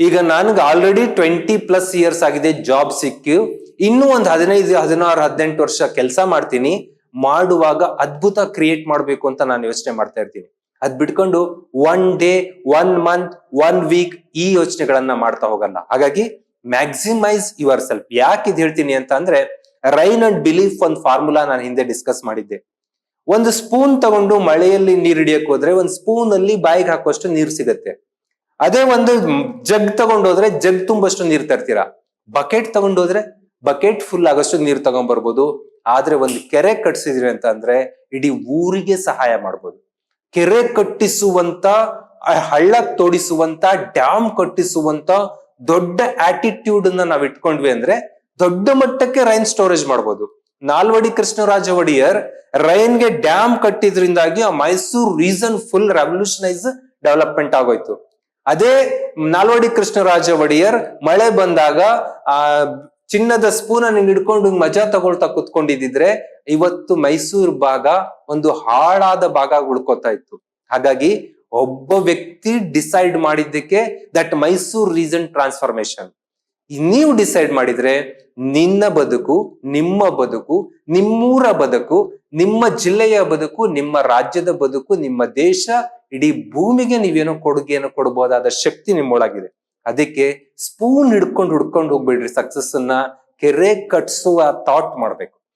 ಈಗ ನನ್ಗೆ already twenty plus years ಆಗಿದೆ ಜಾಬ್ ಸಿಕ್ಕಿ ಇನ್ನೂ ಒಂದು ಹದಿನೈದು, ಹದಿನಾರು, ಹದಿನೆಂಟು ವರ್ಷ ಕೆಲಸ ಮಾಡ್ತೀನಿ. ಮಾಡುವಾಗ ಅದ್ಭುತ ಕ್ರಿಯೇಟ್ ಮಾಡಬೇಕು ಅಂತ ನಾನು ಯೋಚನೆ ಮಾಡ್ತಾ ಇರ್ತೀನಿ. ಅದ್ ಬಿಟ್ಕೊಂಡು one day one month one week ಈ ಯೋಚನೆಗಳನ್ನ ಮಾಡ್ತಾ ಹೋಗಲ್ಲ. ಹಾಗಾಗಿ ಮ್ಯಾಕ್ಸಿಮೈಸ್ ಯುವರ್ ಸೆಲ್ಫ್ ಯಾಕೆ ಇದು ಹೇಳ್ತೀನಿ ಅಂತ ಅಂದ್ರೆ, ರೈನ್ ಅಂಡ್ ಬಿಲೀಫ್ ಒಂದು ಫಾರ್ಮುಲಾ ನಾನು ಹಿಂದೆ ಡಿಸ್ಕಸ್ ಮಾಡಿದ್ದೆ. ಒಂದು ಸ್ಪೂನ್ ತಗೊಂಡು ಮಳೆಯಲ್ಲಿ ನೀರ್ ಹಿಡಿಯಕ್ ಹೋದ್ರೆ ಒಂದು ಸ್ಪೂನ್ ಅಲ್ಲಿ ಬಾಯಿಗೆ ಹಾಕುವಷ್ಟು ನೀರು ಸಿಗತ್ತೆ. ಅದೇ ಒಂದು ಜಗ್ ತಗೊಂಡೋದ್ರೆ ಜಗ್ ತುಂಬಷ್ಟು ನೀರ್ ತರ್ತೀರಾ? ಬಕೆಟ್ ತಗೊಂಡೋದ್ರೆ ಬಕೆಟ್ ಫುಲ್ ಆಗಷ್ಟು ನೀರ್ ತಗೊಂಡ್ಬರ್ಬೋದು ಆದ್ರೆ ಒಂದು ಕೆರೆ ಕಟ್ಸಿದ್ರಿ ಅಂತ ಅಂದ್ರೆ ಇಡೀ ಊರಿಗೆ ಸಹಾಯ ಮಾಡ್ಬೋದು. ಕೆರೆ ಕಟ್ಟಿಸುವಂತ ಹಳ್ಳ ತೋಡಿಸುವಂತ, ಡ್ಯಾಮ್ ಕಟ್ಟಿಸುವಂತ ದೊಡ್ಡ ಆಟಿಟ್ಯೂಡ್ ಅನ್ನ ನಾವ್ ಇಟ್ಕೊಂಡ್ವಿ ಅಂದ್ರೆ ದೊಡ್ಡ ಮಟ್ಟಕ್ಕೆ ರೈನ್ ಸ್ಟೋರೇಜ್ ಮಾಡ್ಬೋದು. ನಾಲ್ವಡಿ ಕೃಷ್ಣರಾಜ ಒಡೆಯರ್ ರೈನ್ಗೆ ಡ್ಯಾಮ್ ಕಟ್ಟಿದ್ರಿಂದಾಗಿ ಆ Mysuru reason full revolutionise development ಆಗೋಯ್ತು. ಅದೇ ನಾಲ್ವಡಿ ಕೃಷ್ಣರಾಜ ಒಡೆಯರ್ ಮಳೆ ಬಂದಾಗ ಆ ಚಿನ್ನದ ಸ್ಪೂನ್ ಅನ್ನು ಹಿಡ್ಕೊಂಡು ಮಜಾ ತಗೊಳ್ತಾ ಕುತ್ಕೊಂಡಿದ್ರೆ ಇವತ್ತು ಮೈಸೂರು ಭಾಗ ಒಂದು ಹಾಳಾದ ಭಾಗ ಉಳ್ಕೊತಾ ಇತ್ತು. ಹಾಗಾಗಿ ಒಬ್ಬ ವ್ಯಕ್ತಿ ಡಿಸೈಡ್ ಮಾಡಿದ್ದಕ್ಕೆ ದಟ್ ಮೈಸೂರು ರೀಸನ್ ಟ್ರಾನ್ಸ್ಫಾರ್ಮೇಶನ್ ನೀವು ಡಿಸೈಡ್ ಮಾಡಿದ್ರೆ ನಿನ್ನ ಬದುಕು, ನಿಮ್ಮ ಬದುಕು, ನಿಮ್ಮೂರ ಬದುಕು, ನಿಮ್ಮ ಜಿಲ್ಲೆಯ ಬದುಕು, ನಿಮ್ಮ ರಾಜ್ಯದ ಬದುಕು, ನಿಮ್ಮ ದೇಶ, ಇಡೀ ಭೂಮಿಗೆ ನೀವೇನೋ ಕೊಡುಗೆಯನ್ನು ಕೊಡಬಹುದಾದ ಶಕ್ತಿ ನಿಮ್ಮೊಳಗಿದೆ. ಅದಕ್ಕೆ ಸ್ಪೂನ್ ಹಿಡ್ಕೊಂಡು, ಹುಡ್ಕೊಂಡು ಹೋಗ್ಬೇಡ್ರಿ. ಸಕ್ಸಸ್ ಅನ್ನ ಕೆರೆ ಕಟ್ಸುವ ಥಾಟ್ ಮಾಡ್ಬೇಕು.